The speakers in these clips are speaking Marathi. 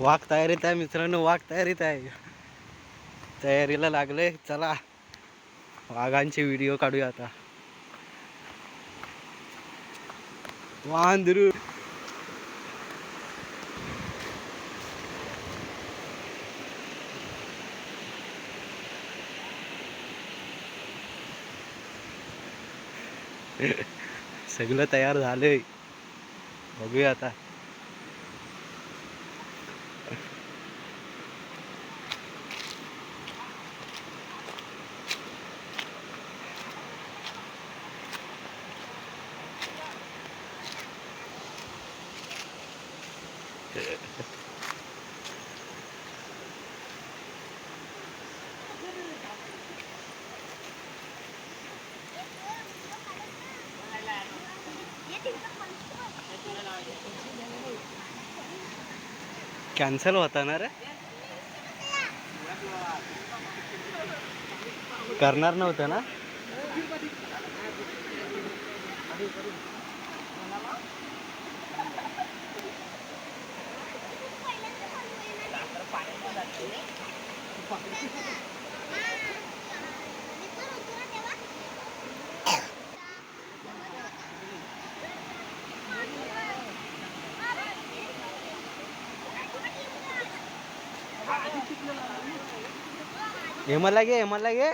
वाघ तयारीत आहे मित्रांनो वाघ तयारीत आहे. तयारीला लागले चला वाघांचे व्हिडिओ काढूया आता. वांदरू. सगळं तयार झालंय. बघूया आता. कॅन्सल होता ना रे? करणार नव्हतं ना? हे मला घे हे मला घे.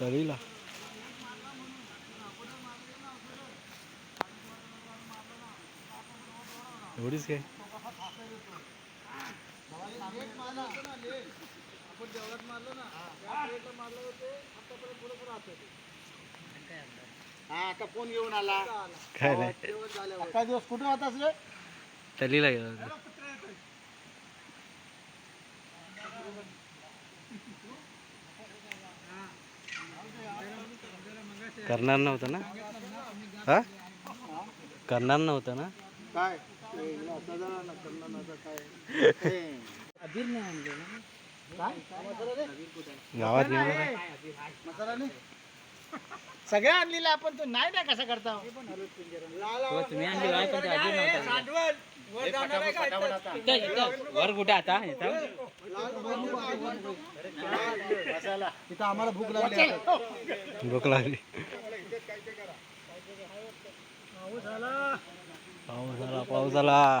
तरीला. एवढीच काय? हा. आता फोन घेऊन आला? काय नाही. काय दिवस कुठे होतास रे गेला होता. करणार नव्हतं ना? हा? करणार नव्हतं ना? काय? ए, हिला असं जरा ना, करणं नव्हतं काय? ए, काय मसाला रे? गावात? सगळ्या आणलेला आपण तू नाही ना कसा करता? तुम्ही वर कुठे आता? तिथं आम्हाला भूक लागली आता. भूक लागली. पाऊस आला पाऊस आला.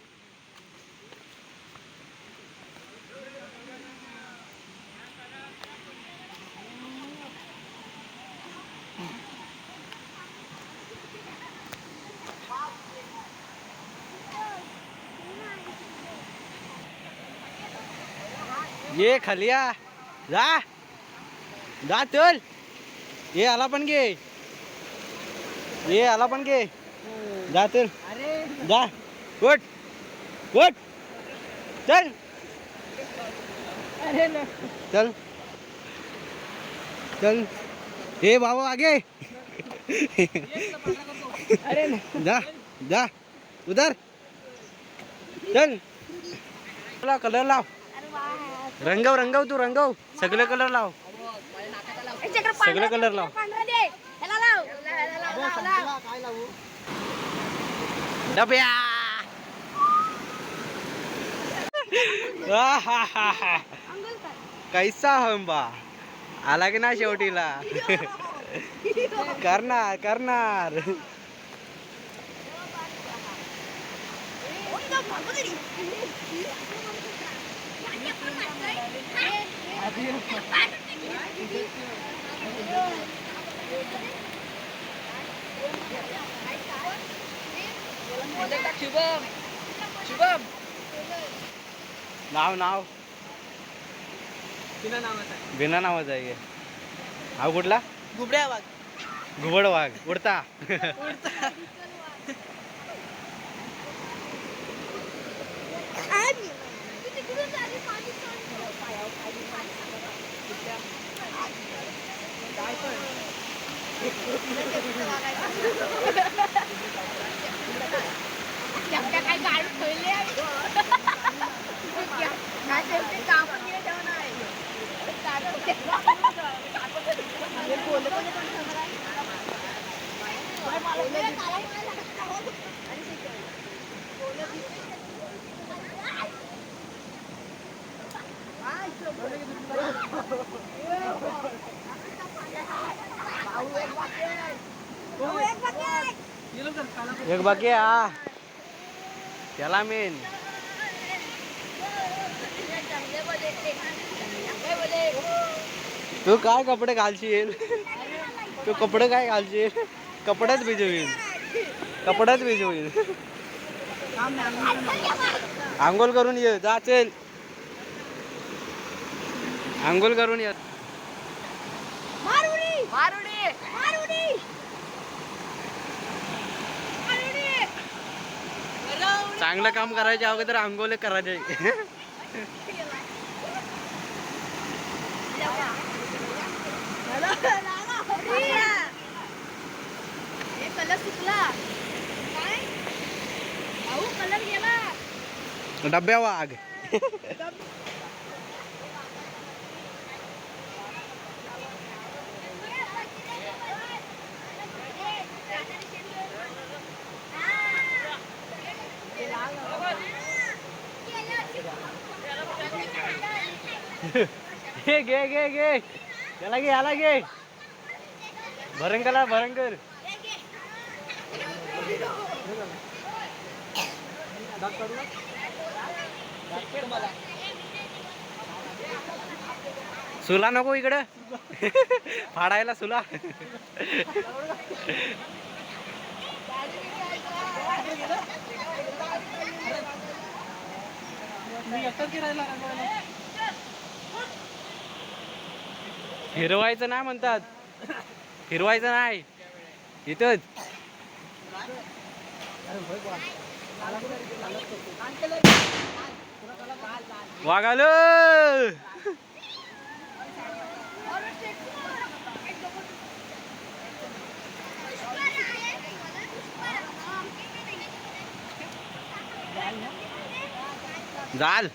ये खालिया जा. जा चल. ये आला पण घे. ये आला पण घे. जा चल. जा. उठ. उठ. चल. चल. चल. ए बाबा आगे. जा. जा. उधर. चल. कलर लाव. रंगव रंगव तू रंगव. सगळे कलर लाव. सगळे कलर लाव. डब्या. कैसा हंबा आला की ना शेवटीला? करणार करणार. शुभम शुभम नाव नाव. बिना नावाचा आहे. बिना नावाचा आहे हा कुठला? गुबड्या वाघ घुबड वाघ उडता chặt cái cái cái thủy liên chặt cái cái cái cao bao nhiêu đâu này chặt cái chặt đó chặt cái cái cuốn nó có những con thằng đấy mày mà lấy cái cái Thank you. एक बाकी हा. त्याला मेन तू काय कपडे घालशील? तू कपडे काय घालशील? कपड्यात भिजवील कपड्यात भिजवील आंघोळ करून ये जा चल. आंघोळ करून ये. मारुडी! मारुडी! मारुडी! चांगलं काम करायच्या अगोदर आंघोळ करायचे. डब्या वाघ हे घे घे घे. याला घे याला घे. भरंगला भरंकर सुला नको इकडं. फाडायला सुला. हिरवायचं नाही म्हणतात. फिरवायचं नाही. इथंच. वागाल जाल.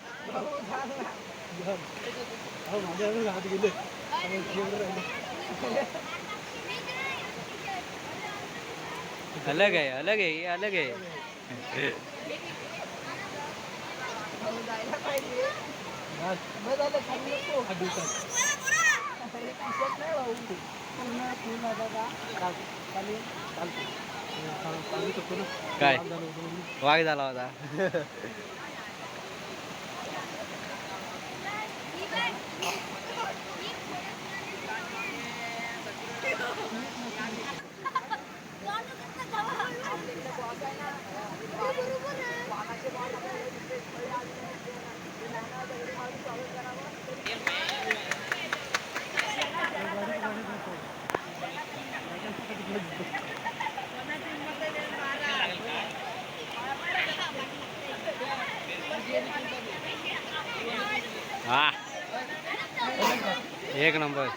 अलग आहे अलग आहे ये अलग आहे काय? वाघ झाला होता हा एक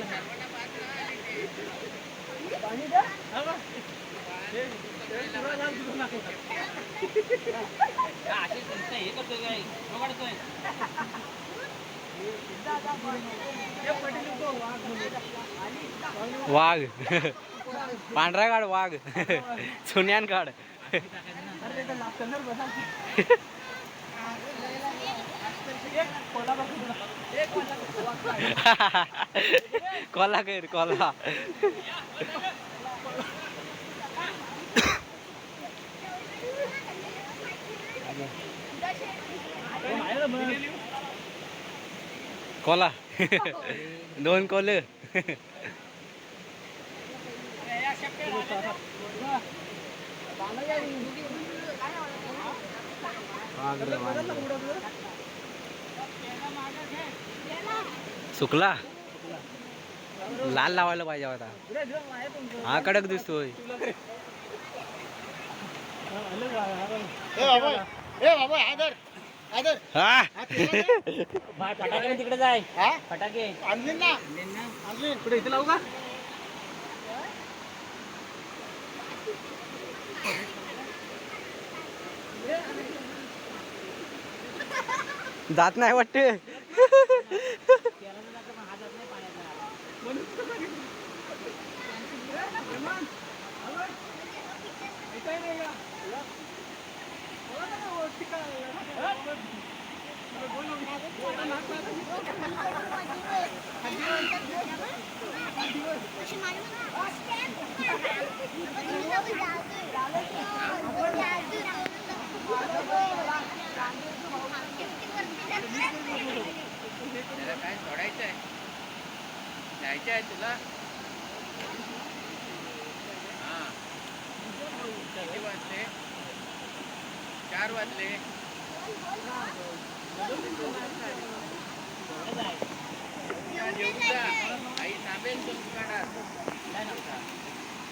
वाघ. पांढरा काढ वाघ. सुन्यान काढ कॉला कर कॉला कॉला दोन कॉल सुकला? लाल लावायला पाहिजे होता हा कडक दिसतोय. ए बाबा ए बाबा आदर आदर केला ना? फटाके तिकडे जाय. हा? फटाके. आणलीन ना. आणलीन पुढे इथे लावू का? जात नाही वाटते काय सोडायचं आहे जायचं आहे तुला? हा. किती वाजले? चार वाजले. आई थांबेल तू दुकानात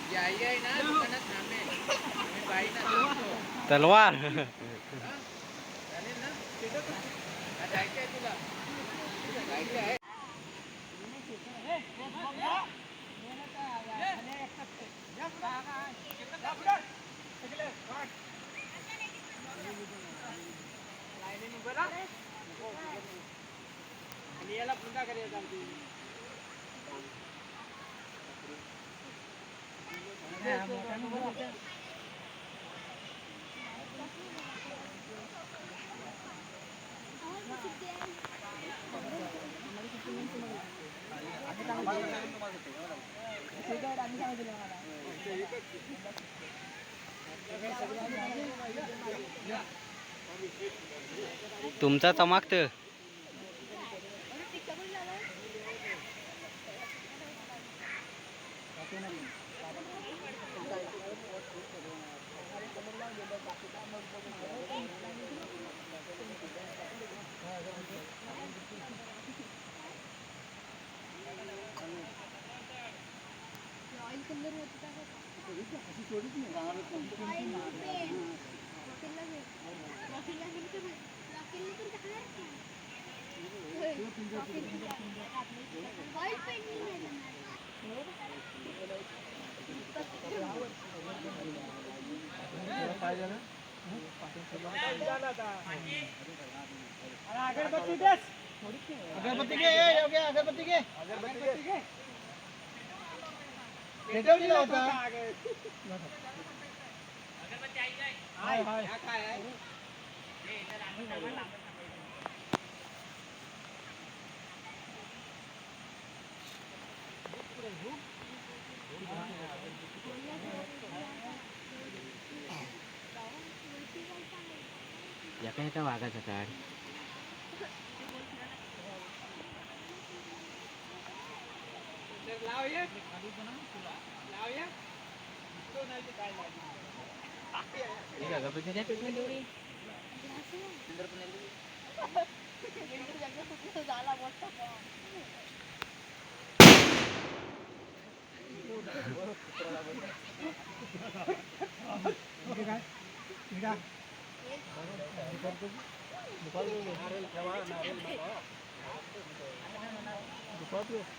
जी आई आहे ना दुकानात थांबेल. मी बाईना सांगतो. तलवार. चालेल ना? हा, जायचं आहे तुला जायचं आहे तुमचा चमाकत अगरबत्ती घे ए, योग्य अगरबत्ती घे अगरबत्ती घे पेटवलेला होता हाय हाय Gracias.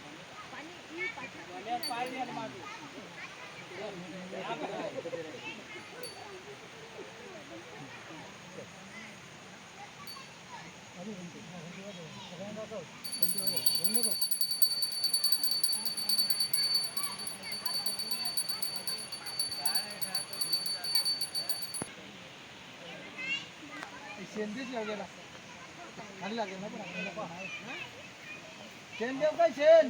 शेंदीच लागेल खाली लागेल ना पण आपल्याला पण आहे. शेण देव काय शेण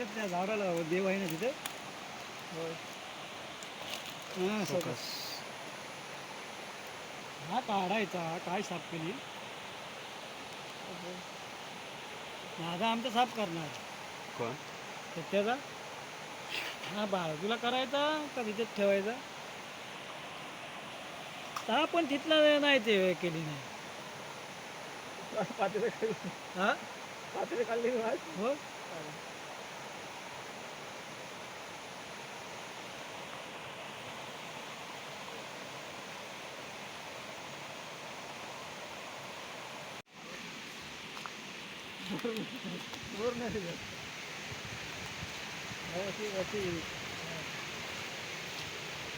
तिथे त्या झाडाला देव आहे ना तिथे? हां हा काढायचा काय साफ केली? दादा आमचा साफ करणार. कोण? त्याचा हा बाजूला करायचा का तिथेच ठेवायचा? हा पण तिथला नाही ते केली नाही. हा? पातेले खाल्ली हो? वर नाही त्याच्यात. हो, अशी- अशी. हा.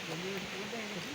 जमिनीवर कोणतं आहे अशी?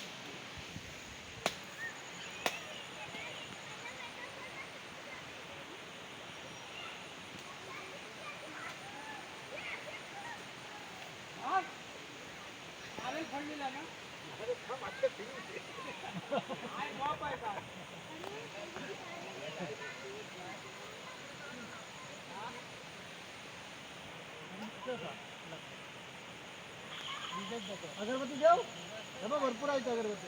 अगरबत्ती देऊ हे बघ, भरपूर आहेत अगरबत्ती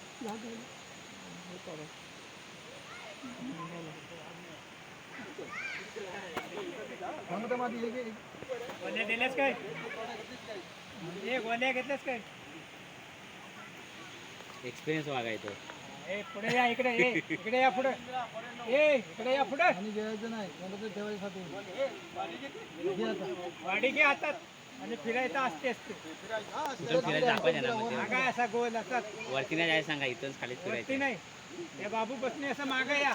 गोल्या दिल्यास काय? ए गोल्या घेतल्यास काय? एक्सपिरियन्स मागायचो ए पुढे या इकडे ए इकडे या पुढे. ए इकडे या पुढे. आणि घ्यायचं नाही ठेवायसाठी आता. वाडी घे हातात आणि फिरायचं असते असते मागा असा गोल असतात वरती नाही जायचं सांगा इथून खाली वरती नाही. हे बाबू बसणे असं मागा या.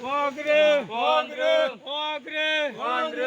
वागरे वागरे वागरे वागरे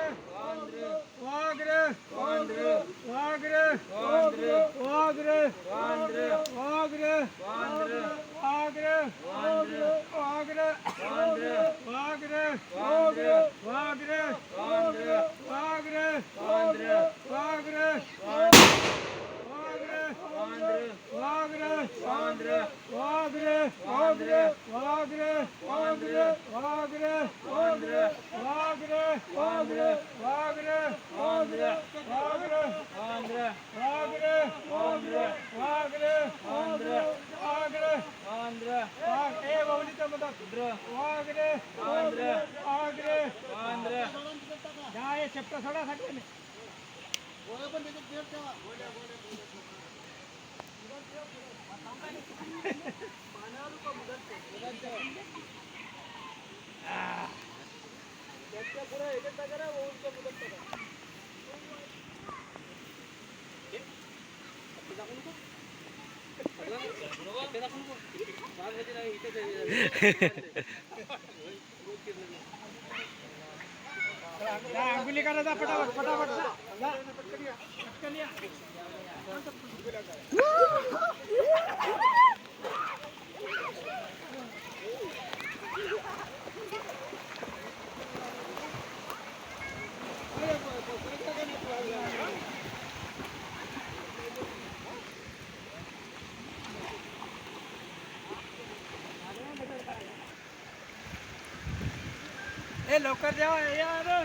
शेपटा सोडा सगळे गोळ्या पण त्याच्यात देत ठेवा गोळ्या गोळ्या पाण्यावर का मुदत त्याच्या पुढे ह्याच्यात करा ओळच्या मुदत करा दाखवू नको दाखवू नको इथे अंगुली करायचा फटाफट फटाफट पटकन या. ए लवकर द्या या रे.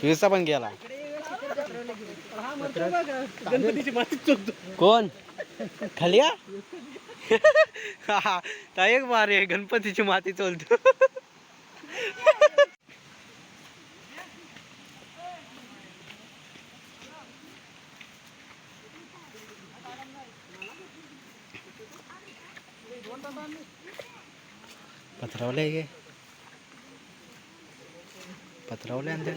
पिवसा पण गेला. कोण? खालिया हा? एक बार आहे गणपतीची माती चोलतो. पथरावले गे पथरावले अंदर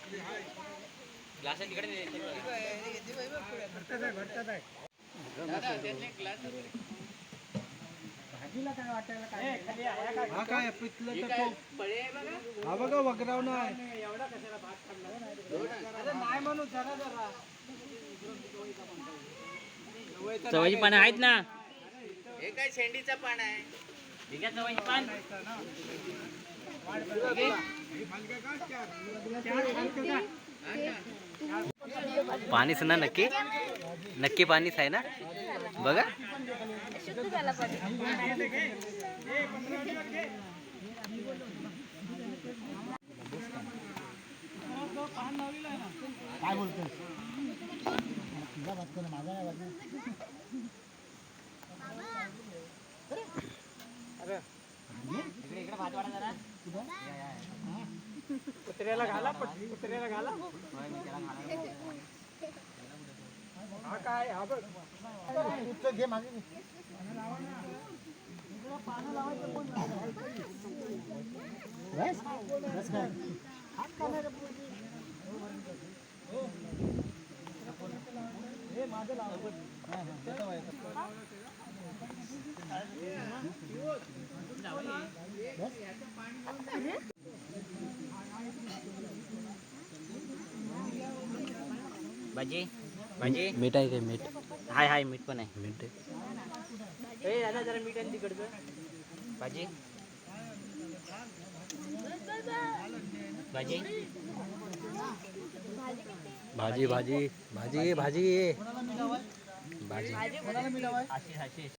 ग्लास आहे ते? दादा, त्यातले ग्लास आहे. भाजीला काय वाटायला काय खाली आहे का? हा काय पितलं हे तर तो आहे हा बघा आहे एवढा कशाला भात आहे. अरे नाही म्हणून जरा जरा चवाची पानं आहेत ना हे काय शेंडीचं पान आहे पाणीच ना नक्की? नक्की पाणीच आहे ना? बघा. काय बोलतोय तुझा भात कर माझा नाही भाजी अरे इकडे भात वाढा जरा. कुत्र्याला घाला पण कुत्र्याला घाला हा काय हा बघ तुझं घे मागे घे. बस? बस काय? भाजी भाजी मीठ आहे काय मीठ हाय हाय मीठ पण आहे मीठ ए दादा जरा मीठ आहे तिकडचं भाजी भाजी भाजी भाजी भाजी भाजी भाजी आशिष आशिष